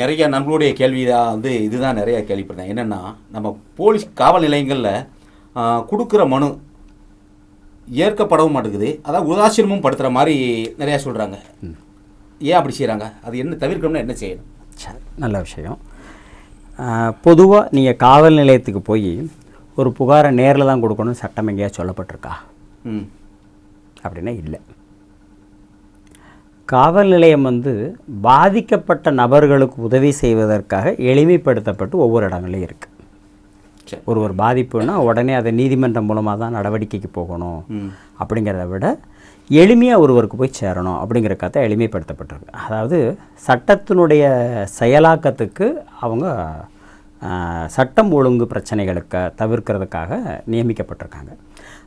நிறைய நண்பர்களுடைய கேள்வி தான் வந்து இதுதான் நிறைய கேள்விப்பட்டேன் என்னென்னா நம்ம போலீஸ் காவல் நிலையங்களில் கொடுக்குற மனு ஏற்கப்படவும் மாட்டேங்குது. அதான் உதாசீனமும் படுத்துகிற மாதிரி நிறையா சொல்கிறாங்க ஏன் அப்படி செய்கிறாங்க அது என்ன தவிர்க்கணும்னா என்ன செய்யணும்? சரி நல்ல விஷயம். பொதுவாக நீங்கள் காவல் நிலையத்துக்கு போய் ஒரு புகாரை நேரில் தான் கொடுக்கணும்னு சட்டம் எங்கேயா சொல்லப்பட்டிருக்கா? ம். அப்படின்னா இல்லை. காவல் நிலையம் வந்து பாதிக்கப்பட்ட நபர்களுக்கு உதவி செய்வதற்காக எளிமைப்படுத்தப்பட்டு ஒவ்வொரு இடங்களையும் இருக்குது சரி. ஒருவர் பாதிப்புன்னா உடனே அதை நீதிமன்றம் மூலமாக தான் நடவடிக்கைக்கு போகணும். அப்படிங்கிறத விட எளிமையாக ஒருவருக்கு போய் சேரணும் அப்படிங்கிற கதை எளிமைப்படுத்தப்பட்டிருக்கு. அதாவது சட்டத்தினுடைய செயலாக்கத்துக்கு அவங்க சட்டம் ஒழுங்கு பிரச்சனைகளுக்கு தவிர்க்கிறதுக்காக நியமிக்கப்பட்டிருக்காங்க.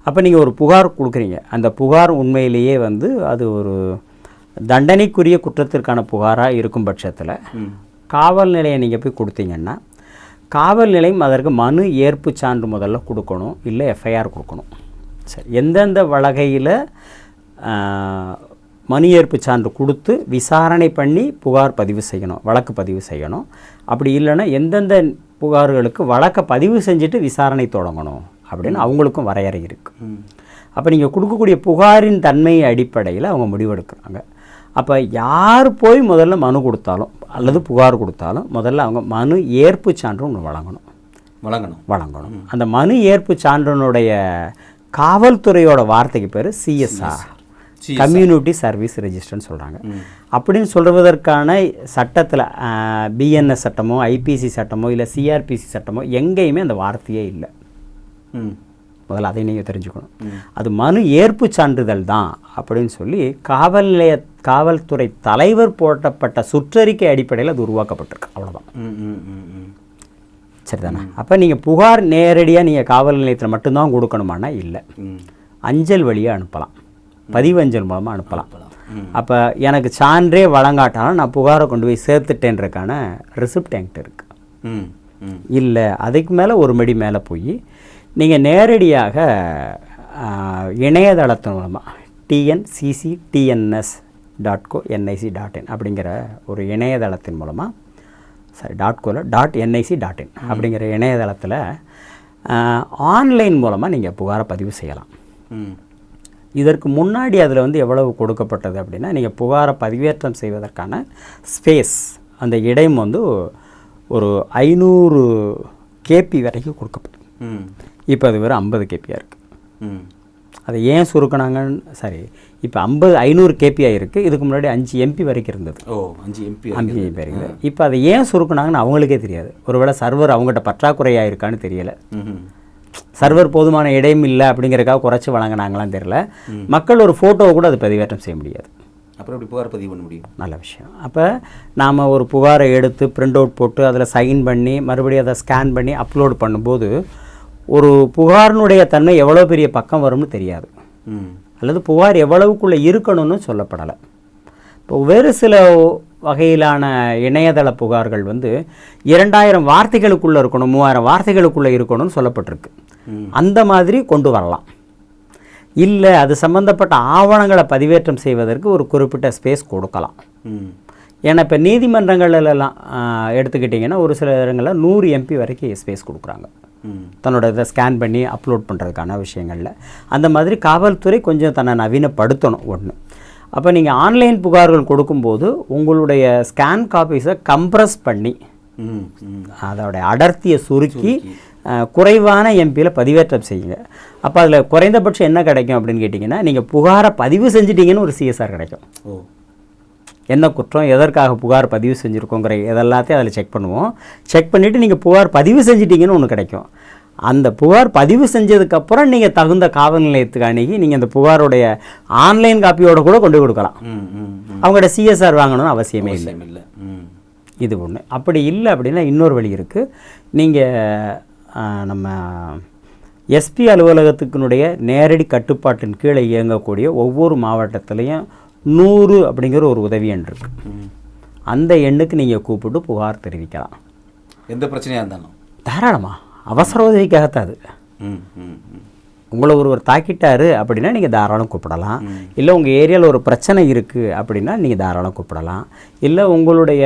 அப்போ நீங்கள் ஒரு புகார் கொடுக்குறீங்க. அந்த புகார் உண்மையிலேயே வந்து அது ஒரு தண்டனைக்குரிய குற்றத்திற்கான புகாராக இருக்கும் பட்சத்தில் காவல் நிலையம் நீங்கள் போய் கொடுத்தீங்கன்னா காவல் நிலையம் அதற்கு மனு ஏற்பு சான்று முதல்ல கொடுக்கணும் இல்லை எஃப்ஐஆர் கொடுக்கணும். சரி. எந்தெந்த வழகையில் மனு ஏற்பு சான்று கொடுத்து விசாரணை பண்ணி புகார் பதிவு செய்யணும் வழக்கு பதிவு செய்யணும். அப்படி இல்லைன்னா எந்தெந்த புகார்களுக்கு வழக்கை பதிவு செஞ்சுட்டு விசாரணை தொடங்கணும் அப்படின்னு அவங்களுக்கும் வரையறை இருக்குது அப்போ நீங்கள் கொடுக்கக்கூடிய புகாரின் தன்மை அடிப்படையில் அவங்க முடிவெடுக்கிறாங்க. அப்போ யார் போய் முதல்ல மனு கொடுத்தாலும் அல்லது புகார் கொடுத்தாலும் முதல்ல அவங்க மனு ஏற்பு சான்று ஒன்று வழங்கணும். வழங்கணும். வழங்கணும். அந்த மனு ஏற்பு சான்றினுடைய காவல்துறையோட வார்த்தைக்கு பேர் சிஎஸ்ஆர். கம்யூனிட்டி சர்வீஸ் ரெஜிஸ்டர்னு சொல்கிறாங்க அப்படின்னு சொல்வதற்கான சட்டத்தில் பிஎன்எஸ் சட்டமோ ஐபிசி சட்டமோ இல்லை சிஆர்பிசி சட்டமோ எங்கேயுமே அந்த வார்த்தையே இல்லை. ம். முதல்ல அதை நீங்கள் தெரிஞ்சுக்கணும். அது மனு ஏற்பு சான்றிதழ் தான் அப்படின்னு சொல்லி காவல் நிலைய காவல்துறை தலைவர் போட்டப்பட்ட சுற்றறிக்கை அடிப்படையில் அது உருவாக்கப்பட்டிருக்கு. அவ்வளோதான் சரிதானே? அப்போ நீங்கள் புகார் நேரடியாக நீங்கள் காவல் நிலையத்தில் மட்டும்தான் கொடுக்கணுமானா இல்லை. அஞ்சல் வழியாக அனுப்பலாம். பதிவஞ்சல் மூலமாக அனுப்பலாம். அப்போ எனக்கு சான்றே வழங்காட்டாலும் நான் புகாரை கொண்டு போய் சேர்த்துட்டேன்றதுக்கான ரிசிப்ட் என்கிட்ட இருக்குது இல்லை அதுக்கு மேலே ஒரு மடி மேலே போய் நீங்கள் நேரடியாக இணையதளத்தின் மூலமாக TNCC TNS dot co NIC dot in அப்படிங்கிற ஒரு இணையதளத்தின் மூலமாக சாரி டாட் கோல டாட் என்ஐசி டாட் இன் அப்படிங்கிற இணையதளத்தில் ஆன்லைன் மூலமாக நீங்கள் புகாரை பதிவு செய்யலாம். இதற்கு முன்னாடி அதில் வந்து எவ்வளவு கொடுக்கப்பட்டது அப்படின்னா நீங்கள் புகாரை பதிவேற்றம் செய்வதற்கான ஸ்பேஸ் அந்த இடம் வந்து ஒரு ஐநூறு கேபி வரைக்கும் கொடுக்கப்படும். ம். இப்போ அது வெறும் ஐம்பது கேபியாக இருக்குது ம். அதை ஏன் சுருக்கினாங்கன்னு சரி இப்போ ஐம்பது ஐநூறு கேபியாக இருக்குது இதுக்கு முன்னாடி அஞ்சு எம்பி வரைக்கும் இருந்தது. ஓ அஞ்சு எம்பி அஞ்சு எம்பி இருக்குது இப்போ அதை ஏன் சுருக்குனாங்கன்னு அவங்களுக்கே தெரியாது. ஒருவேளை சர்வர் அவங்ககிட்ட பற்றாக்குறையாக இருக்கான்னு தெரியல. சர்வர் போதுமான இடம் இல்லை அப்படிங்கிறக்காக குறைச்சி வழங்கினாங்களான்னு தெரியல. மக்கள் ஒரு ஃபோட்டோவை கூட அதை பதிவேற்றம் செய்ய முடியாது. அப்புறம் எப்படி புகார் பதிவு பண்ண முடியும்? நல்ல விஷயம். அப்போ நாம் ஒரு புகாரை எடுத்து பிரிண்ட் அவுட் போட்டு அதில் சைன் பண்ணி மறுபடியும் அதை ஸ்கேன் பண்ணி அப்லோட் பண்ணும்போது ஒரு புகாரினுடைய தன்மை எவ்வளோ பெரிய பக்கம் வரும்னு தெரியாது. அல்லது புகார் எவ்வளவுக்குள்ளே இருக்கணும்னு சொல்லப்படலை. இப்போ வேறு சில வகையிலான இணையதள புகார்கள் வந்து இரண்டாயிரம் வார்த்தைகளுக்குள்ளே இருக்கணும் மூவாயிரம் வார்த்தைகளுக்குள்ளே இருக்கணும்னு சொல்லப்பட்டிருக்கு. அந்த மாதிரி கொண்டு வரலாம். இல்லை அது சம்பந்தப்பட்ட ஆவணங்களை பதிவேற்றம் செய்வதற்கு ஒரு குறிப்பிட்ட ஸ்பேஸ் கொடுக்கலாம். ஏன்னா இப்போ நீதிமன்றங்கள்லாம் எடுத்துக்கிட்டிங்கன்னா ஒரு சில இடங்களில் நூறு எம்பி வரைக்கும் ஸ்பேஸ் கொடுக்குறாங்க. தன்னோட இதை ஸ்கேன் பண்ணி அப்லோட் பண்ணுறதுக்கான விஷயங்களில். அந்த மாதிரி காவல்துறை கொஞ்சம் தன்னை நவீனப்படுத்தணும் ஒன்று அப்போ நீங்கள் ஆன்லைன் புகார்கள் கொடுக்கும்போது உங்களுடைய ஸ்கேன் காப்பீஸை கம்ப்ரஸ் பண்ணி ம் ம். அதோட அடர்த்தியை சுருக்கி குறைவான எம்பியில் பதிவேற்றம் செய்யுங்க. அப்போ அதில் குறைந்தபட்சம் என்ன கிடைக்கும் அப்படின்னு கேட்டிங்கன்னா நீங்கள் புகாரை பதிவு செஞ்சிட்டீங்கன்னு ஒரு சிஎஸ்ஆர் கிடைக்கும். ஓ. என்ன குற்றம் எதற்காக புகார் பதிவு செஞ்சுருக்கோங்கிற இதெல்லாத்தையும் அதில் செக் பண்ணுவோம். செக் பண்ணிவிட்டு நீங்கள் புகார் பதிவு செஞ்சிட்டீங்கன்னு ஒன்று கிடைக்கும். அந்த புகார் பதிவு செஞ்சதுக்கப்புறம் நீங்கள் தகுந்த காவல் நிலையத்துக்கு அணுகி நீங்கள் அந்த புகாருடைய ஆன்லைன் காப்பியோட கூட கொண்டு கொடுக்கலாம். அவங்களோட சிஎஸ்ஆர் வாங்கணும்னு அவசியமே இல்லை. இல்லை. ம். இது ஒன்று அப்படி இல்லை அப்படின்னா இன்னொரு வழி இருக்குது நீங்கள் நம்ம எஸ்பி அலுவலகத்துக்குனுடைய நேரடி கட்டுப்பாட்டின் கீழே இயங்கக்கூடிய ஒவ்வொரு மாவட்டத்துலேயும் நூறு அப்படிங்கிற ஒரு உதவி எண் இருக்கு. ம். அந்த எண்ணுக்கு நீங்கள் கூப்பிட்டு புகார் தெரிவிக்கலாம். எந்த பிரச்சனையாக இருந்தாலும். தாராளமா. அவசர உதவிக்காகத்தான் அது உங்களை ஒருவர் தாக்கிட்டாரு அப்படின்னா நீங்கள் தாராளம் கூப்பிடலாம். இல்லை உங்கள் ஏரியாவில் ஒரு பிரச்சனை இருக்குது அப்படின்னா நீங்கள் தாராளம் கூப்பிடலாம். இல்லை உங்களுடைய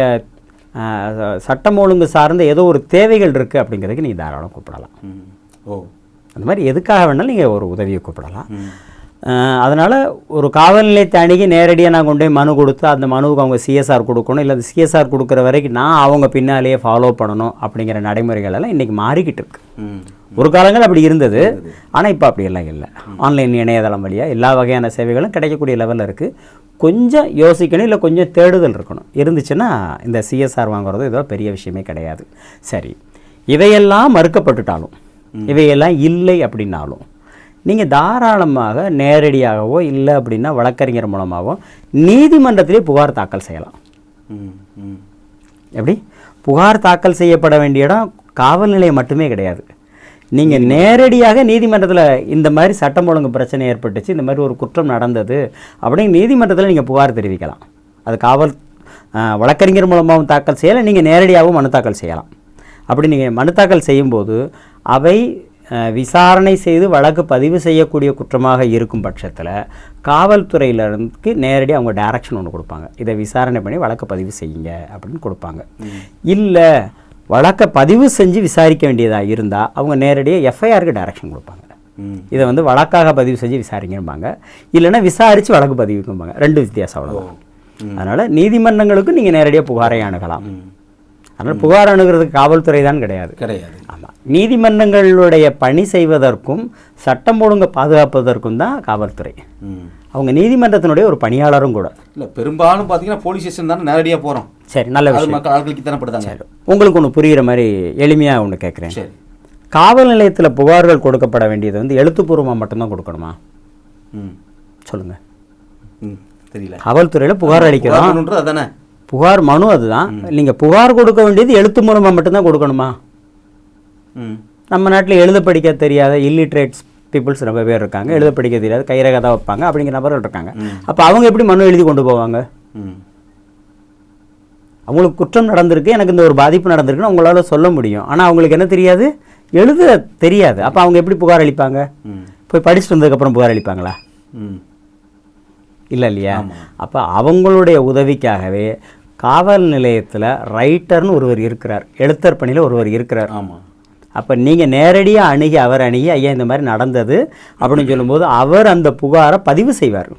சட்டம் ஒழுங்கு சார்ந்த ஏதோ ஒரு தேவைகள் இருக்குது அப்படிங்கிறதுக்கு நீங்கள் தாராளம் கூப்பிடலாம். ஓ. அந்த மாதிரி எதுக்காக வேணாலும் நீங்கள் ஒரு உதவியை கூப்பிடலாம். அதனால் ஒரு காவல் நிலையத்தை அணுகி நேரடியாக நான் கொண்டு போய் மனு கொடுத்து அந்த மனுவுக்கு அவங்க சிஎஸ்ஆர் கொடுக்கணும். இல்லை அந்த சிஎஸ்ஆர் கொடுக்குற வரைக்கும் நான் அவங்க பின்னாலேயே ஃபாலோ பண்ணணும் அப்படிங்கிற நடைமுறைகள் எல்லாம் இன்றைக்கி மாறிக்கிட்டு இருக்கு. ஒரு காலங்கள் அப்படி இருந்தது. ஆனால் இப்போ அப்படியெல்லாம் இல்லை. ஆன்லைன் இணையதளம் வழியாக எல்லா வகையான சேவைகளும் கிடைக்கக்கூடிய லெவலில் இருக்குது கொஞ்சம் யோசிக்கணும் இல்லை கொஞ்சம் தேடுதல் இருக்கணும். இருந்துச்சுன்னா இந்த சிஎஸ்ஆர் வாங்குறது ஏதோ பெரிய விஷயமே கிடையாது. சரி. இவையெல்லாம் மறுக்கப்பட்டுட்டாலும் இவையெல்லாம் இல்லை அப்படின்னாலும் நீங்கள் தாராளமாக நேரடியாகவோ இல்லை அப்படின்னா வழக்கறிஞர் மூலமாகவோ நீதிமன்றத்திலே புகார் தாக்கல் செய்யலாம். எப்படி? புகார் தாக்கல் செய்யப்பட வேண்டிய இடம் காவல் நிலையம் மட்டுமே கிடையாது. நீங்கள் நேரடியாக நீதிமன்றத்தில் இந்த மாதிரி சட்டம் ஒழுங்கு பிரச்சனை ஏற்பட்டுச்சு இந்த மாதிரி ஒரு குற்றம் நடந்தது அப்படின்னு நீதிமன்றத்தில் நீங்கள் புகார் தெரிவிக்கலாம். அது காவல் வழக்கறிஞர் மூலமாகவும் தாக்கல் செய்யலாம் நீங்கள் நேரடியாகவும் மனு தாக்கல் செய்யலாம். அப்படி நீங்கள் மனு தாக்கல் செய்யும்போது அவை விசாரணை செய்து வழக்கு பதிவு செய்யக்கூடிய குற்றமாக இருக்கும் பட்சத்தில் காவல்துறையிலருக்கு நேரடி அவங்க டைரக்ஷன் ஒன்று கொடுப்பாங்க. இதை விசாரணை பண்ணி வழக்கு பதிவு செய்யுங்க அப்படின்னு கொடுப்பாங்க. இல்லை வழக்கை பதிவு செஞ்சு விசாரிக்க வேண்டியதாக இருந்தால் அவங்க நேரடியாக எஃப்ஐஆருக்கு டைரக்ஷன் கொடுப்பாங்க. இதை வந்து வழக்காக பதிவு செஞ்சு விசாரிங்கம்பாங்க. இல்லைன்னா விசாரித்து வழக்கு பதிவுக்கும்பாங்க. ரெண்டு வித்தியாசம் அவ்வளோதான் அதனால் நீதிமன்றங்களுக்கு நீங்கள் நேரடியாக புகாரை அணுகலாம். அதனால் புகார் அணுகிறதுக்கு காவல்துறை தான் கிடையாது. கிடையாது. ஆமாம் நீதிமன்றங்களுடைய பணி செய்வதற்கும் சட்டம் ஒழுங்கை பாதுகாப்பதற்கும் தான் காவல்துறை. அவங்க நீதிமன்றத்தினுடைய ஒரு பணியாளரும் கூட. இல்லை பெரும்பாலும் பார்த்தீங்கன்னா போலீஸ் ஸ்டேஷன் தானே நேரடியாக போகிறோம் சரி நல்ல விஷயம். மக்கள் ஆட்களுக்கு தானே படுதாங்க சரி. உங்களுக்கு ஒன்று புரிகிற மாதிரி எளிமையாக ஒன்று கேட்குறேன் சரி. காவல் நிலையத்தில் புகார்கள் கொடுக்கப்பட வேண்டியது வந்து எழுத்துப்பூர்வமாக மட்டும்தான் கொடுக்கணுமா? ம். சொல்லுங்கள் ம் தெரியல. காவல்துறையில் புகார் அளிக்கிறோம். அதானே. புகார் மனு அதுதான். நீங்கள் புகார் கொடுக்க வேண்டியது எழுத்து மூலமாக மட்டும்தான் கொடுக்கணுமா? நம்ம நாட்டில் எழுத படிக்க தெரியாத இல்லிட்ரேட்ஸ் பீப்புள்ஸ் ரொம்ப பேர் இருக்காங்க. எழுத படிக்க தெரியாது கைரேகை தான் வைப்பாங்க. அப்படிங்கிற நபர்கள் இருக்காங்க. அப்போ அவங்க எப்படி மனு எழுதி கொண்டு போவாங்க? ம். அவங்களுக்கு குற்றம் நடந்திருக்கு எனக்கு இந்த ஒரு பாதிப்பு நடந்திருக்குன்னு அவங்களால சொல்ல முடியும். ஆனால் அவங்களுக்கு என்ன தெரியாது? எழுத தெரியாது. அப்போ அவங்க எப்படி புகார் அளிப்பாங்க? போய் படிச்சுட்டு வந்ததுக்கப்புறம் புகார் அளிப்பாங்களா? இல்லை இல்லையா. அப்போ அவங்களுடைய உதவிக்காகவே காவல் நிலையத்தில் ரைட்டர்னு ஒருவர் இருக்கிறார். எழுத்தர் பணியில் ஒருவர் இருக்கிறார். ஆமாம் அப்போ நீங்கள் நேரடியாக அணுகி அவர் அணுகி ஐயா இந்த மாதிரி நடந்தது அப்படின்னு சொல்லும்போது அவர் அந்த புகாரை பதிவு செய்வார்.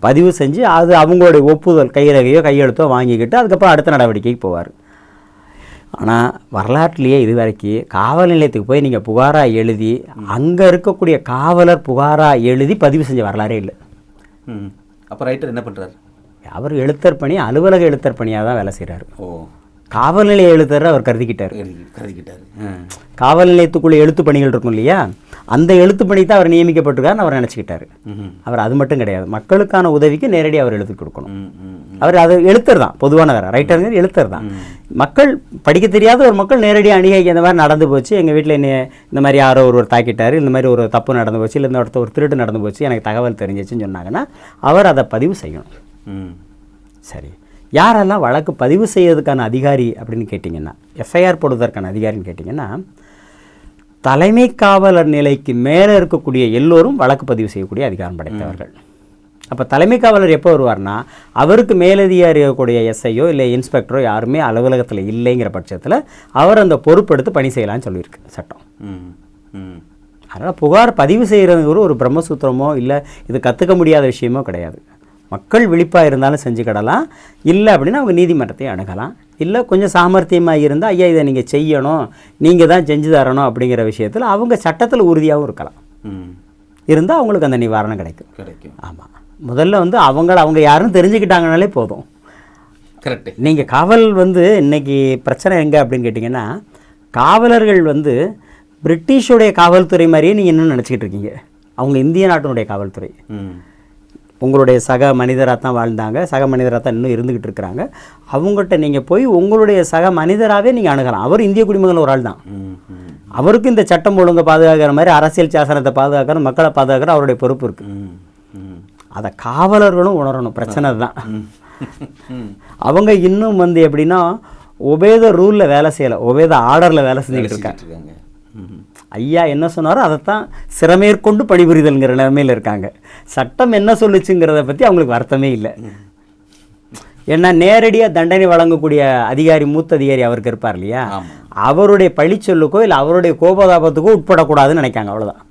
பதிவு செஞ்சு அது அவங்களுடைய ஒப்புதல் கைரகையோ கையெழுத்தோ வாங்கிக்கிட்டு அதுக்கப்புறம் அடுத்த நடவடிக்கைக்கு போவார். ஆனால் வரலாற்றிலேயே இது வரைக்கும் காவல் நிலையத்துக்கு போய் நீங்கள் புகாராக எழுதி அங்கே இருக்கக்கூடிய காவலர் புகாராக எழுதி பதிவு செஞ்ச வரலாறே இல்லை. ம். அப்போ ரைட்டர் என்ன பண்ணுறாரு அவர் எழுத்தர் பணி அலுவலக எழுத்தர் பணியாக தான் வேலை செய்கிறாரு ஓ. காவல் நிலைய எழுத்தர் அவர் கருதிக்கிட்டார். கருதி கருதிக்கிட்டாரு. காவல் நிலையத்துக்குள்ள எழுத்து பணிகள் இருக்கும் இல்லையா? அந்த எழுத்து பணி தான் அவர் நியமிக்கப்பட்டிருக்காருன்னு அவர் நினச்சிக்கிட்டாரு. அவர் அது மட்டும் கிடையாது. மக்களுக்கான உதவிக்கு நேரடியாக அவர் எழுதி கொடுக்கணும். அவர் அது எழுத்தர் தான் பொதுவானவர். ரைட்டருங்க எழுத்தர் தான். மக்கள் படிக்க தெரியாத ஒரு மக்கள் நேரடியாக அணுகி இந்த மாதிரி நடந்து போச்சு. எங்கள் வீட்டில் என்ன இந்த மாதிரி யாரோ ஒருவர் தாக்கிட்டாரு இந்த மாதிரி ஒரு தப்பு நடந்து போச்சு இல்லை இந்த இடத்த ஒரு திருட்டு நடந்து போச்சு எனக்கு தகவல் தெரிஞ்சிச்சுன்னு சொன்னாங்கன்னா அவர் அதை பதிவு செய்யணும். சரி. யாரெல்லாம் வழக்கு பதிவு செய்யறதுக்கான அதிகாரி அப்படின்னு கேட்டிங்கன்னா எஃப்ஐஆர் போடுவதற்கான அதிகாரின்னு கேட்டிங்கன்னா தலைமை காவலர் நிலைக்கு மேலே இருக்கக்கூடிய எல்லோரும் வழக்கு பதிவு செய்யக்கூடிய அதிகாரம் படைத்தவர்கள். அப்போ தலைமை காவலர் எப்போ வருவார்னா அவருக்கு மேலதிகாரி இருக்கக்கூடிய எஸ்ஐயோ இல்லை இன்ஸ்பெக்டரோ யாருமே அலுவலகத்தில் இல்லைங்கிற பட்சத்தில் அவர் அந்த பொறுப்பெடுத்து பணி செய்யலாம்னு சொல்லியிருக்கு சட்டம். அதனால் புகார் பதிவு செய்கிறதுங்கிற ஒரு பிரம்மசூத்திரமோ இல்லை இது கற்றுக்க முடியாத விஷயமோ கிடையாது. மக்கள் விழிப்பாக இருந்தாலும் செஞ்சுக்கிடலாம். இல்லை அப்படின்னா அவங்க நீதிமன்றத்தை அணுகலாம். இல்லை கொஞ்சம் சாமர்த்தியமாக இருந்தால் ஐயா இதை நீங்கள் செய்யணும். நீங்கள் தான் செஞ்சு தரணும் அப்படிங்கிற விஷயத்தில் அவங்க சட்டத்தில் உறுதியாகவும் இருக்கலாம். ம். இருந்தால் அவங்களுக்கு அந்த நிவாரணம் கிடைக்கும். கிடைக்கும். ஆமாம் முதல்ல வந்து அவங்கள அவங்க யாருன்னு தெரிஞ்சுக்கிட்டாங்கனாலே போதும். கரெக்டு நீங்கள் காவல் வந்து இன்னைக்கு பிரச்சனை எங்கே அப்படின்னு கேட்டிங்கன்னா காவலர்கள் வந்து பிரிட்டிஷுடைய காவல்துறை மாதிரியே நீங்கள் இன்னும் நினச்சிக்கிட்டு இருக்கீங்க. அவங்க இந்திய நாட்டினுடைய காவல்துறை. ம். உங்களுடைய சக மனிதராக தான் வாழ்ந்தாங்க. சக மனிதராக தான் இன்னும் இருந்துக்கிட்டு இருக்கிறாங்க. அவங்ககிட்ட நீங்கள் போய் உங்களுடைய சக மனிதராகவே நீங்கள் அணுகலாம். அவர் இந்திய குடிமகன் ஒரு ஆள் தான் அவருக்கு இந்த சட்டம் ஒழுங்கை பாதுகாக்கிற மாதிரி அரசியல் சாசனத்தை பாதுகாக்கிற மக்களை பாதுகாக்கிற அவருடைய பொறுப்பு இருக்குது அதை காவலர்களும் உணரணும். பிரச்சனை தான் அவங்க இன்னும் வந்து எப்படின்னா ஒபேத ரூலில் வேலை செய்யலை. ஒபேத ஆர்டரில் வேலை செஞ்சுக்கிட்டு இருக்காங்க. ஐயா என்ன சொன்னாரோ அதைத்தான் சிறமேற்கொண்டு பணிபுரிதல்ங்கிற நிலைமையில் இருக்காங்க. சட்டம் என்ன சொல்லுச்சுங்கிறத பற்றி அவங்களுக்கு வருத்தமே இல்லை. ஏன்னா நேரடியாக தண்டனை வழங்கக்கூடிய அதிகாரி மூத்த அதிகாரி அவருக்கு இருப்பார் இல்லையா. அவருடைய பழிச்சொல்லுக்கோ இல்லை அவருடைய கோபதாபத்துக்கோ உட்படக்கூடாதுன்னு நினைக்காங்க அவ்வளவுதான்.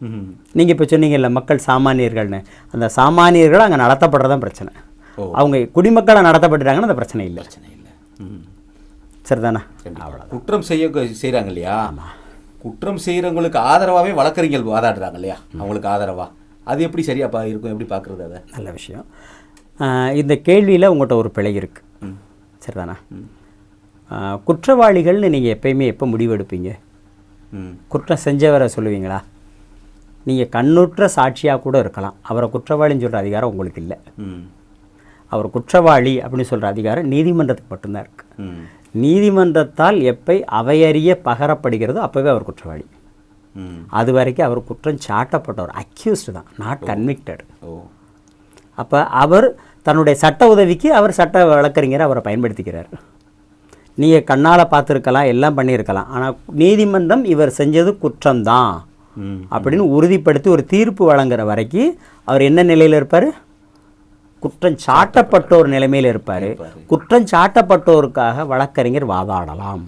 ம் நீங்கள் இப்போ சொன்னீங்கல்ல மக்கள் சாமானியர்கள்னு. அந்த சாமானியர்கள் அங்கே நடத்தப்படுறதான் பிரச்சனை. அவங்க குடிமக்களை நடத்தப்பட்டுட்டாங்கன்னா அந்த பிரச்சனை இல்லை. பிரச்சனை இல்லை. சரிதானே? கண்டிப்பா. குற்றம் செய்ய செய்கிறாங்க இல்லையா குற்றம் செய்கிறவங்களுக்கு ஆதரவாகவே வழக்கறிஞர்கள் வாதாடுறாங்க இல்லையா அவங்களுக்கு ஆதரவா? அது எப்படி சரியா பா இருக்கும்? எப்படி பார்க்குறது அதை? நல்ல விஷயம். இந்த கேள்வியில் உங்கள்கிட்ட ஒரு பிழை இருக்குது ம். சரிதானா? குற்றவாளிகள்னு நீங்கள் எப்பயுமே எப்போ முடிவெடுப்பீங்க? ம். குற்றம் செஞ்சவரை சொல்லுவீங்களா? நீங்கள் கண்ணுற்ற சாட்சியாக கூட இருக்கலாம். அவரை குற்றவாளின்னு சொல்கிற அதிகாரம் உங்களுக்கு இல்லை. ம். அவர் குற்றவாளி அப்படின்னு சொல்கிற அதிகாரம் நீதிமன்றத்துக்கு மட்டும்தான் இருக்குது ம். நீதிமன்றத்தால் எப்பை அவையறிய பகரப்படுகிறதோ அப்போவே அவர் குற்றவாளி. அது வரைக்கும் அவர் குற்றம் சாட்டப்பட்டவர் அக்யூஸ்டு தான் நாட் கன்விக்டட் அப்போ அவர் தன்னுடைய சட்ட உதவிக்கு அவர் சட்ட வழக்கறிஞரை அவரை பயன்படுத்திக்கிறார். நீங்கள் கண்ணால் பார்த்துருக்கலாம் எல்லாம் பண்ணியிருக்கலாம். ஆனால் நீதிமன்றம் இவர் செஞ்சது குற்றம்தான். அப்படின்னு உறுதிப்படுத்தி ஒரு தீர்ப்பு வழங்குற வரைக்கும் அவர் என்ன நிலையில் இருப்பார்? குற்றம் சாட்டப்பட்டோர் நிலைமையில் இருப்பார். குற்றம் சாட்டப்பட்டோருக்காக வழக்கறிஞர் வாதாடலாம்.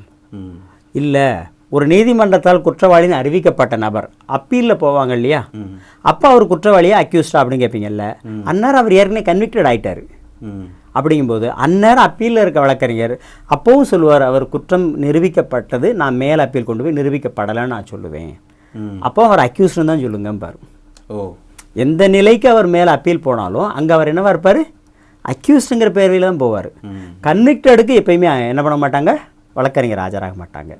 இல்லை ஒரு நீதிமன்றத்தால் குற்றவாளின்னு அறிவிக்கப்பட்ட நபர் அப்பீலில் போவாங்க இல்லையா? அப்போ அவர் குற்றவாளியா அக்யூஸ்டா அப்படின்னு கேட்பீங்கல்ல அந்நேரம் அவர் ஏற்கனவே கன்விக்டட் ஆயிட்டாரு. ம். அப்படிங்கும்போது அந்நேரம் அப்பீலில் இருக்க வழக்கறிஞர் அப்போவும் சொல்லுவார் அவர் குற்றம் நிரூபிக்கப்பட்டது நான் மேல் அப்பீல் கொண்டு போய் நிரூபிக்கப்படலைன்னு நான் சொல்லுவேன். அப்போ அவர் அக்யூஸ்னு தான் சொல்லுங்கம்பார். ஓ. எந்த நிலைக்கு அவர் மேலே அப்பீல் போனாலும் அங்கே அவர் என்னவா இருப்பார் அக்யூஸ்டுங்கிற பேரில் தான் போவார். கன்விக்டடுக்கு எப்பயுமே என்ன பண்ண மாட்டாங்க? வழக்கறிஞர் ஆஜராக மாட்டாங்க.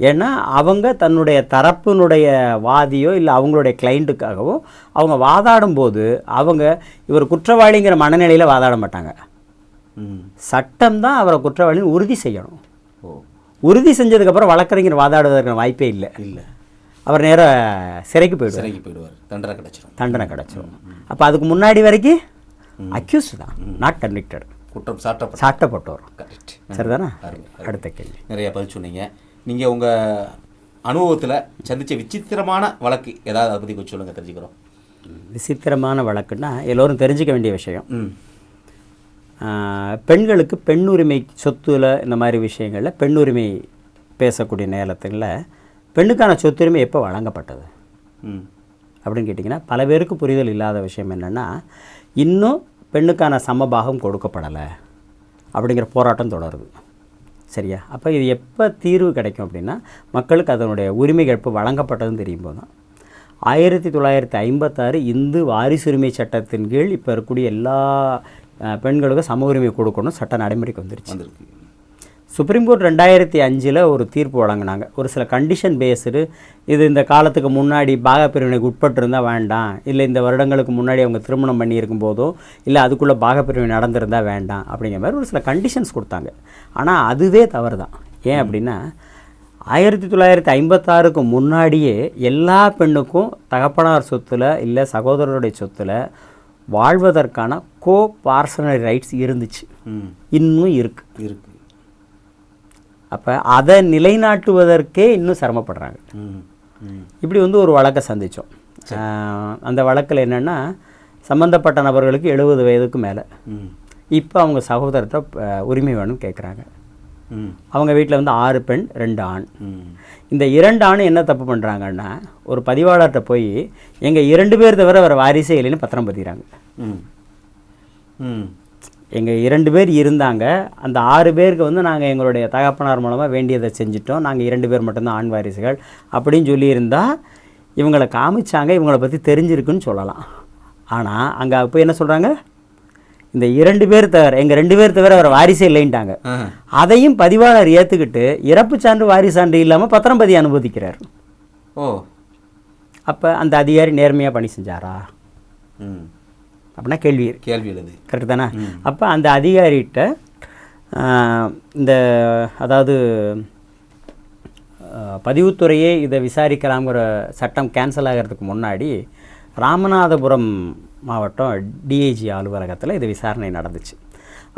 ஏன்னா அவங்க தன்னுடைய தரப்பினுடைய வாதியோ இல்லை அவங்களுடைய கிளைண்ட்டுக்காகவோ அவங்க வாதாடும் போது அவங்க இவர் குற்றவாளிங்கிற மனநிலையில் வாதாட மாட்டாங்க. சட்டம் தான் அவரை குற்றவாளின்னு உறுதி செய்யணும். ஓ. உறுதி செஞ்சதுக்கப்புறம் வழக்கறிஞர் வாதாடுவதற்கு வாய்ப்பே இல்லை. இல்லை. அவர் நேராக சிறைக்கு போயிடுவார். சிறைக்கு போயிடுவார். தண்டனை கிடைச்சிடும் தண்டனை கிடச்சிரும். அப்போ அதுக்கு முன்னாடி வரைக்கும் அக்யூஸ் தான். நாட் கன்விக்டட் குற்றம் சாட்டப்பட்ட சாட்டப்பட்டோர் கரெக்ட் சரிதானே? அடுத்த கேள்வி. நிறைய பதில் சொன்னீங்க. நீங்கள் உங்கள் அனுபவத்தில் சந்திச்ச விசித்திரமான வழக்கு ஏதாவது அதை பற்றி கொஞ்சம் சொல்லுங்கள் தெரிஞ்சுக்கிறோம். விசித்திரமான வழக்குன்னா எல்லோரும் தெரிஞ்சுக்க வேண்டிய விஷயம். பெண்களுக்கு பெண்ணுரிமை சொத்துல இந்த மாதிரி விஷயங்களில் பெண்ணுரிமை பேசக்கூடிய நேரத்தில் பெண்ணுக்கான சொத்துரிமை எப்போ வழங்கப்பட்டது? அப்படின்னு கேட்டிங்கன்னா பல பேருக்கு புரிதல் இல்லாத விஷயம் என்னென்னா இன்னும் பெண்ணுக்கான சமபாகம் கொடுக்கப்படலை அப்படிங்கிற போராட்டம் தொடருது. சரியா? அப்போ இது எப்போ தீர்வு கிடைக்கும் அப்படின்னா மக்களுக்கு அதனுடைய உரிமைகள் எப்போ வழங்கப்பட்டதுன்னு தெரியும் போது தான். ஆயிரத்தி தொள்ளாயிரத்தி ஐம்பத்தாறு இந்து வாரிசுரிமை சட்டத்தின் கீழ் இப்போ இருக்கக்கூடிய எல்லா பெண்களுக்கும் சம உரிமை கொடுக்கணும் சட்ட நடைமுறைக்கு வந்துருச்சு. சுப்ரீம் கோர்ட் ரெண்டாயிரத்தி அஞ்சில் ஒரு தீர்ப்பு வழங்கினாங்க. ஒரு சில கண்டிஷன் பேஸ்டு இது இந்த காலத்துக்கு முன்னாடி பாகப்பிரிவினைக்கு உட்பட்டிருந்தால் வேண்டாம். இல்லை இந்த வருடங்களுக்கு முன்னாடி அவங்க திருமணம் பண்ணியிருக்கும் போதோ இல்லை அதுக்குள்ளே பாகப்பிரிவினை நடந்திருந்தால் வேண்டாம் அப்படிங்கிற மாதிரி ஒரு சில கண்டிஷன்ஸ் கொடுத்தாங்க. ஆனால் அதுவே தவறு தான் ஏன் அப்படின்னா ஆயிரத்தி தொள்ளாயிரத்தி ஐம்பத்தாறுக்கு முன்னாடியே எல்லா பெண்ணுக்கும் தகப்பனார் சொத்துல இல்லை சகோதரருடைய சொத்துல வாழ்வதற்கான கோ பார்சனல் ரைட்ஸ் இருந்துச்சு இன்னும் இருக்குது இருக்கு. அப்போ அதை நிலைநாட்டுவதற்கே இன்னும் சிரமப்படுறாங்க. இப்படி வந்து ஒரு வழக்கை சந்தித்தோம் அந்த வழக்கில் என்னென்னா சம்மந்தப்பட்ட நபர்களுக்கு எழுபது வயதுக்கு மேலே. ம். இப்போ அவங்க சகோதரத்தை உரிமை வேணும்னு கேட்குறாங்க ம். அவங்க வீட்டில் வந்து ஆறு பெண் ரெண்டு ஆண். ம். இந்த இரண்டு ஆணும் என்ன தப்பு பண்ணுறாங்கன்னா ஒரு பதிவாளர்கிட்ட போய் எங்கள் இரண்டு பேர் தவிர வேறு வாரிசே இல்லைன்னு பத்திரம் பதிகிறாங்க எங்கள் இரண்டு பேர் இருந்தாங்க. அந்த ஆறு பேருக்கு வந்து நாங்கள் எங்களுடைய தகப்பனார் மூலமாக வேண்டியதை செஞ்சிட்டோம். நாங்கள் இரண்டு பேர் மட்டும்தான் ஆண் வாரிசுகள். அப்படின்னு சொல்லியிருந்தா இவங்களை காமிச்சாங்க. இவங்கள பற்றி தெரிஞ்சிருக்குன்னு சொல்லலாம். ஆனால் அங்கே போய் என்ன சொல்கிறாங்க இந்த இரண்டு பேர் தவிர எங்கள் ரெண்டு பேர் தவிர வேறு வாரிசே இல்லைன்ட்டாங்க. அதையும் பதிவாளர் ஏற்றுக்கிட்டு இறப்பு சான்று வாரிசு சான்று இல்லாமல் பத்திரம் பதிய அனுமதிக்கிறார். ஓ. அப்போ அந்த அதிகாரி நேர்மையாக பணி செஞ்சாரா? ம். அப்படின்னா கேள்வி. கேள்வி எழுது. கரெக்டு தானே? அப்போ அந்த அதிகாரிகிட்ட இந்த அதாவது பதிவுத்துறையே இதை விசாரிக்கலாங்கிற சட்டம் கேன்சல் ஆகிறதுக்கு முன்னாடி ராமநாதபுரம் மாவட்டம் டிஐஜி அலுவலகத்தில் இது விசாரணை நடந்துச்சு.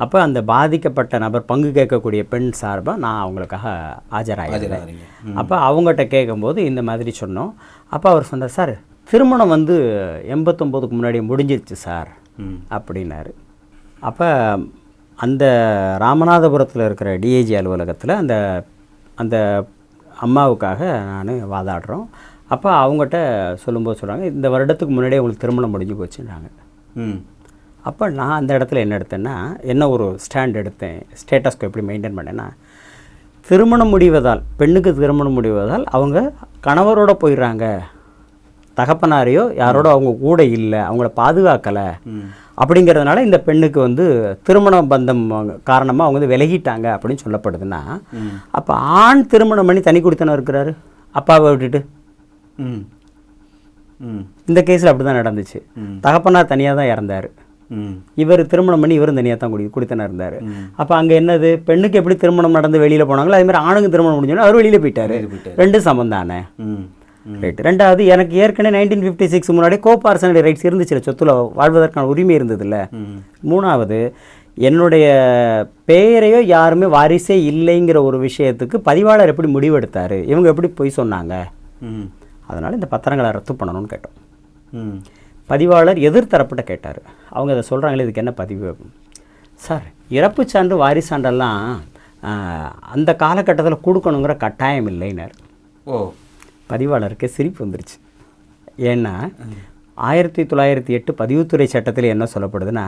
அப்போ அந்த பாதிக்கப்பட்ட நபர் பங்கு கேட்கக்கூடிய பெண் சார்பாக நான் அவங்களுக்காக ஆஜராகிறேன் அப்போ அவங்ககிட்ட கேட்கும்போது இந்த மாதிரி சொன்னோம். அப்போ அவர் சொன்னார் சார் திருமணம் வந்து எண்பத்தொம்போதுக்கு முன்னாடி முடிஞ்சிருச்சு சார். ம். அப்படின்னாரு. அப்போ அந்த ராமநாதபுரத்தில் இருக்கிற டிஐஜி அலுவலகத்தில் அந்த அந்த அம்மாவுக்காக நான் வாதாடுறோம். அப்போ அவங்ககிட்ட சொல்லும்போது சொல்கிறாங்க இந்த வருடத்துக்கு முன்னாடியே உங்களுக்கு திருமணம் முடிஞ்சு போச்சுன்றாங்க. ம். அப்போ நான் அந்த இடத்துல என்ன எடுத்தேன்னா என்ன ஒரு ஸ்டாண்ட் எடுத்தேன் ஸ்டேட்டஸ்க்கு எப்படி மெயின்டைன் பண்ணேன்னா திருமணம் முடிவதால் பெண்ணுக்கு திருமணம் முடிவதால் அவங்க கணவரோட போயிடுறாங்க. தகப்பனாரையோ யாரோட அவங்க கூட இல்லை அவங்கள பாதுகாக்கலை அப்படிங்கிறதுனால இந்த பெண்ணுக்கு வந்து திருமண பந்தம் காரணமாக அவங்க வந்து விலகிட்டாங்க அப்படின்னு சொல்லப்படுதுன்னா அப்போ ஆண் திருமணம் பண்ணி தனி கொடுத்தனம் இருக்கிறாரு? அப்பாவை விட்டுட்டு? இந்த கேஸில் அப்படி தான் நடந்துச்சு. தகப்பனார் தனியாக தான் இறந்தார் இவர் திருமணம் பண்ணி இவரும் தனியாக தான் குடி குடித்தனம் இருந்தார். அப்போ அங்கே என்னது? பெண்ணுக்கு எப்படி திருமணம் நடந்து வெளியில் போனாங்களோ அதே மாதிரி ஆணுக்கு திருமணம் முடிஞ்சோன்னா அவர் வெளியில் போயிட்டாரு. ரெண்டு சமம் தானே? ம் ம். ரைட் ரெண்டாவது எனக்கு ஏற்கனவே நைன்டீன் ஃபிஃப்டி சிக்ஸ் முன்னாடி கோபார்சனடி ரைட்ஸ் இருந்துச்சுல சொத்துல வாழ்வதற்கான உரிமை இருந்ததுல்ல. மூணாவது என்னுடைய பெயரையோ யாருமே வாரிசே இல்லைங்கிற ஒரு விஷயத்துக்கு பதிவாளர் எப்படி முடிவெடுத்தார்? இவங்க எப்படி பொய் சொன்னாங்க? அதனால் இந்த பத்திரங்களை ரத்து பண்ணணும்னு கேட்டோம். பதிவாளர் எதிர்த்தரப்பிட்ட கேட்டார். அவங்க அதை சொல்கிறாங்களே இதுக்கு என்ன பதிவு? சார் இறப்பு சான்று வாரிசு சான்றெல்லாம் ஆஹ், அந்த காலகட்டத்தில் கொடுக்கணுங்கிற கட்டாயம் இல்லைன்னார் ஓ. பதிவாளருக்கு சிரிப்பு வந்துருச்சு. ஏன்னா ஆயிரத்தி தொள்ளாயிரத்தி எட்டு பதிவுத்துறை சட்டத்தில் என்ன சொல்லப்படுதுன்னா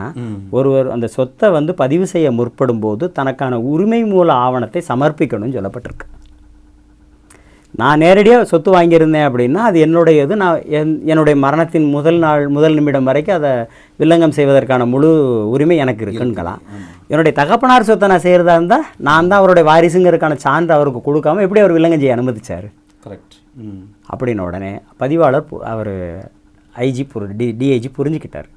ஒருவர் அந்த சொத்தை வந்து பதிவு செய்ய முற்படும் போது தனக்கான உரிமை மூல ஆவணத்தை சமர்ப்பிக்கணும்னு சொல்லப்பட்டிருக்கு. நான் நேரடியாக சொத்து வாங்கியிருந்தேன் அப்படின்னா அது என்னுடையது. நான் என் என்னுடைய மரணத்தின் முதல் நாள் முதல் நிமிடம் வரைக்கும் அதை வில்லங்கம் செய்வதற்கான முழு உரிமை எனக்கு இருக்குன்னுக்கலாம் என்னுடைய தகப்பனார் சொத்தை நான் செய்கிறதா இருந்தால் நான் தான் அவருடைய வாரிசுங்கிறதுக்கான சான்று அவருக்கு கொடுக்காம எப்படி அவர் வில்லங்கம் செய்ய அனுமதிச்சார்? அப்படின்ன உடனே பதிவாளர் அவர் ஐஜி புரி டி டிஐஜி புரிஞ்சுக்கிட்டார்.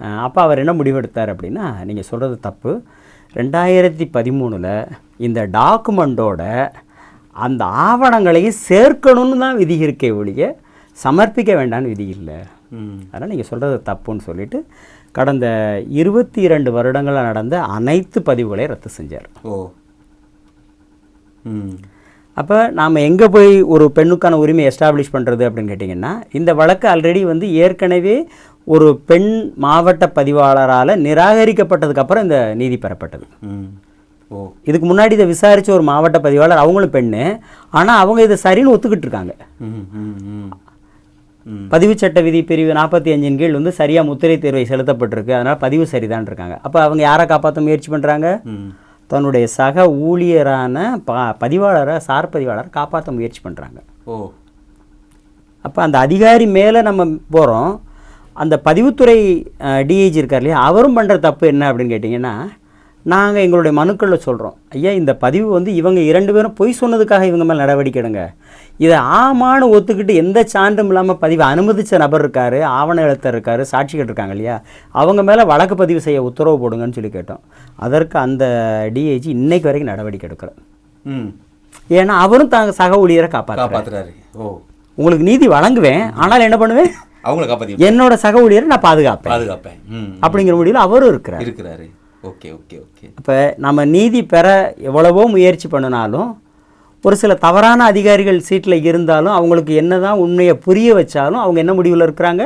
அப்போ அவர் என்ன முடிவெடுத்தார் அப்படின்னா நீங்கள் சொல்கிறது தப்பு. ரெண்டாயிரத்தி பதிமூணில் இந்த டாக்குமெண்ட்டோட அந்த ஆவணங்களையும் சேர்க்கணும்னு தான் விதி இருக்கே ஒழிய சமர்ப்பிக்க வேண்டாம்னு விதி இல்லை. ம். அதனால் நீங்கள் சொல்கிறது தப்புன்னு சொல்லிட்டு கடந்த இருபத்தி இரண்டு வருடங்களில் நடந்த அனைத்து பதிவுகளையும் ரத்து செஞ்சார். ஓ. ம். அப்போ நாம் எங்கே போய் ஒரு பெண்ணுக்கான உரிமை எஸ்டாப்ளிஷ் பண்ணுறது அப்படின்னு கேட்டிங்கன்னா இந்த வழக்கு ஆல்ரெடி வந்து ஏற்கனவே ஒரு பெண் மாவட்ட பதிவாளரால் நிராகரிக்கப்பட்டதுக்கப்புறம் இந்த நீதி பெறப்பட்டது. ஓ. இதுக்கு முன்னாடி இதை விசாரித்த ஒரு மாவட்ட பதிவாளர் அவங்களும் பெண்ணு. ஆனால் அவங்க இதை சரின்னு ஒத்துக்கிட்டு இருக்காங்க. பதிவு சட்ட விதி பிரிவு நாற்பத்தி அஞ்சின் கீழ் வந்து சரியாக முத்திரை தேர்வை செலுத்தப்பட்டிருக்கு. அதனால் பதிவு சரிதான் இருக்காங்க. அப்போ அவங்க யாரை காப்பாற்ற முயற்சி பண்ணுறாங்க தன்னுடைய சக ஊழியரான ப பதிவாளரை சார் பதிவாளரை காப்பாற்ற முயற்சி பண்ணுறாங்க ஓ. அப்போ அந்த அதிகாரி மேலே நம்ம போகிறோம் அந்த பதிவுத்துறை டிஐஜி இருக்கார் இல்லையா அவரும் பண்ணுற தப்பு என்ன அப்படின்னு கேட்டிங்கன்னா நாங்கள் எங்களுடைய மனுக்களில் சொல்கிறோம் ஐயா இந்த பதிவு வந்து இவங்க இரண்டு பேரும் பொய் சொன்னதுக்காக இவங்க மேலே நடவடிக்கை எடுங்க. இதை ஆமான்னு ஒத்துக்கிட்டு எந்த சான்றும் இல்லாமல் பதிவு அனுமதித்த நபர் இருக்கார் ஆவண எழுத்தர் இருக்கார் சாட்சிகள் இருக்காங்க இல்லையா? அவங்க மேலே வழக்கு பதிவு செய்ய உத்தரவு போடுங்கன்னு சொல்லி கேட்டோம். அதற்கு அந்த டிஐஜி இன்னைக்கு வரைக்கும் நடவடிக்கை எடுக்கிறோம் ம். ஏன்னா அவரும் தாங்க சக ஊழியரை காப்பாற்ற காப்பாத்துறாரு. ஓ. உங்களுக்கு நீதி வழங்குவேன் ஆனால் என்ன பண்ணுவேன்? அவங்கள காப்பாத்தி என்னோட சக ஊழியரை நான் பாதுகாப்பேன். பாதுகாப்பேன். அப்படிங்கிற முடிவில் அவரும் இருக்கிறார். இருக்கிறாரு. Okay okay okay. அப்போ நம்ம நீதி பெற எவ்வளவோ முயற்சி பண்ணினாலும் ஒரு சில தவறான அதிகாரிகள் சீட்டில் இருந்தாலும் அவங்களுக்கு என்னதான் உண்மையை புரிய வச்சாலும் அவங்க என்ன முடிவில் இருக்கிறாங்க?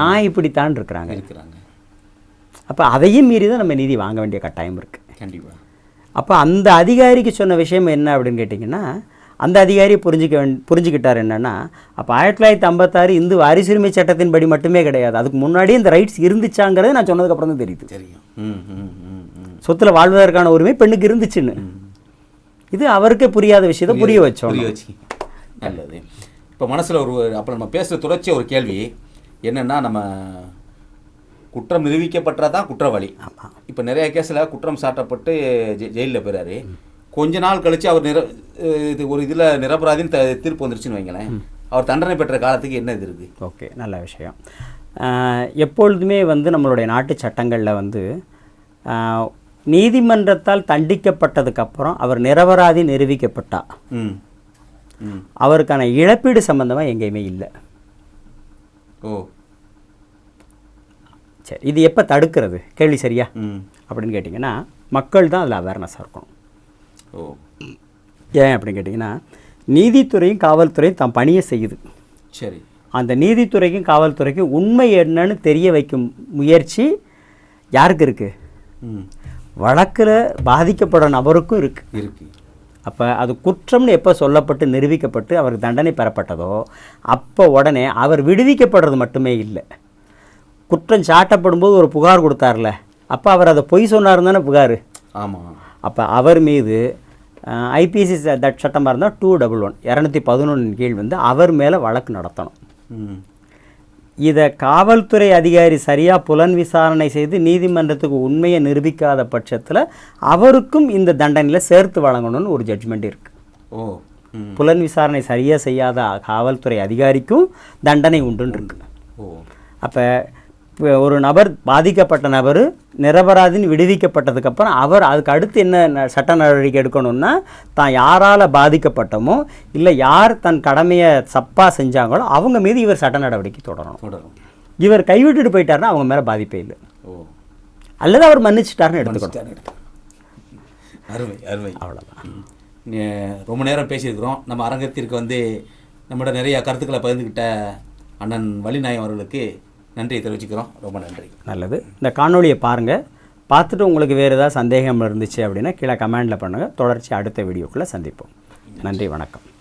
நான் இப்படித்தான் இருக்கிறாங்க. இருக்கிறாங்க. அப்போ அதையும் மீறி தான் நம்ம நீதி வாங்க வேண்டிய கட்டாயம் இருக்குது கண்டிப்பா. அப்போ அந்த அதிகாரிக்கு சொன்ன விஷயம் என்ன அப்படின்னு கேட்டிங்கன்னா அந்த அதிகாரி புரிஞ்சுக்க புரிஞ்சுக்கிட்டார் என்னன்னா அப்போ ஆயிரத்தி தொள்ளாயிரத்தி ஐம்பத்தாறு இந்து வாரிசுரிமை சட்டத்தின்படி மட்டுமே கிடையாது. அதுக்கு முன்னாடியே இந்த ரைட்ஸ் இருந்துச்சாங்கிறது நான் சொன்னதுக்கப்புறம் தான் தெரியுது. தெரியும். சொத்துல வாழ்வதற்கான உரிமை பெண்ணுக்கு இருந்துச்சுன்னு. இது அவருக்கே புரியாத விஷயத்தை புரிய வச்சோம். புரிய வச்சு. நல்லது. இப்போ மனசில் ஒரு அப்போ நம்ம பேசுகிற தொடர்ச்சியாக ஒரு கேள்வி. என்னென்னா நம்ம குற்றம் நிரூபிக்கப்பட்டா தான் குற்றவாளி இப்போ நிறைய கேஸில் குற்றம் சாட்டப்பட்டு ஜெயிலில் போயிறாரு. கொஞ்ச நாள் கழிச்சு அவர் நிர இது ஒரு இதில் நிரபராதின்னு த- தீர்ப்பு வந்துருச்சுன்னு வைங்களேன். அவர் தண்டனை பெற்ற காலத்துக்கு என்ன இது இருக்குது? ஓகே நல்ல விஷயம். எப்பொழுதுமே வந்து நம்மளுடைய நாட்டு சட்டங்களில் வந்து நீதிமன்றத்தால் தண்டிக்கப்பட்டதுக்கப்புறம் அவர் நிரபராதி நிரூபிக்கப்பட்டா. ம். ம். அவருக்கான இழப்பீடு சம்பந்தமாக எங்கேயுமே இல்லை. ஓ. சரி இது எப்போ தடுக்கிறது? கேள்வி சரியா? ம். அப்படின்னு கேட்டிங்கன்னா மக்கள் தான் அதில் அவேர்னஸாக இருக்கணும். ஓ. ஏன் அப்படின்னு கேட்டிங்கன்னா நீதித்துறையும் காவல்துறையும் தம் பணியை செய்யுது. சரி. அந்த நீதித்துறைக்கும் காவல்துறைக்கும் உண்மை என்னன்னு தெரிய வைக்கும் முயற்சி யாருக்கு இருக்குது ம். வழக்கில் பாதிக்கப்படுற நபருக்கும் இருக்குது இருக்கு. அப்போ அது குற்றம்னு எப்போ சொல்லப்பட்டு நிரூபிக்கப்பட்டு அவருக்கு தண்டனை பெறப்பட்டதோ அப்போ உடனே அவர் விடுவிக்கப்படுறது மட்டுமே இல்லை. குற்றம் சாட்டப்படும்போது ஒரு புகார் கொடுத்தார்ல அப்போ அவர் அதை பொய் சொன்னார் தானே புகார்? ஆமாம் அப்போ அவர் மீது ஐபிசி சட்டமாக இருந்தால் டூ டபுள் ஒன் இரநூத்தி பதினொன்று கீழ் வந்து அவர் மேலே வழக்கு நடத்தணும். ம். இதை காவல்துறை அதிகாரி சரியாக புலன் விசாரணை செய்து நீதிமன்றத்துக்கு உண்மையை நிரூபிக்காத பட்சத்தில் அவருக்கும் இந்த தண்டனையில் சேர்த்து வழங்கணும்னு ஒரு ஜட்ஜ்மெண்ட் இருக்குது ஓ. புலன் விசாரணை சரியாக செய்யாத காவல்துறை அதிகாரிக்கும் தண்டனை உண்டுன்னு இருக்கு. ஓ. அப்போ ஒரு நபர் பாதிக்கப்பட்ட நபர் நிரபராதின்னு விடுவிக்கப்பட்டதுக்கப்புறம் அவர் அதுக்கு அடுத்து என்ன சட்ட நடவடிக்கை எடுக்கணும்னா தான் யாரால் பாதிக்கப்பட்டமோ இல்லை யார் தன் கடமையை தப்பாக செஞ்சாங்களோ அவங்க மீது இவர் சட்ட நடவடிக்கை தொடரணும். தொடரும் இவர் கைவிட்டுட்டு போயிட்டாருன்னா அவங்க மேலே பாதிப்பே இல்லை. ஓ. அல்லது அவர் மன்னிச்சிட்டாருன்னு எடுத்துக்கணும். அருமை அருமை. அவ்வளோதான் ரொம்ப நேரம் பேசியிருக்கிறோம். நம்ம அரங்கத்திற்கு வந்து நம்மளோட நிறைய கருத்துக்களை பகிர்ந்துக்கிட்ட அண்ணன் வலிநாயம் அவர்களுக்கு நன்றியை தெரிவிச்சுக்கிறோம். ரொம்ப நன்றி. நல்லது. இந்த காணொளியை பாருங்கள் பார்த்துட்டு உங்களுக்கு வேறு ஏதாவது சந்தேகம் இருந்துச்சு அப்படின்னா கீழே கமெண்டில் பண்ணுங்கள் தொடர்ச்சி அடுத்த வீடியோக்குள்ளே சந்திப்போம். நன்றி வணக்கம்.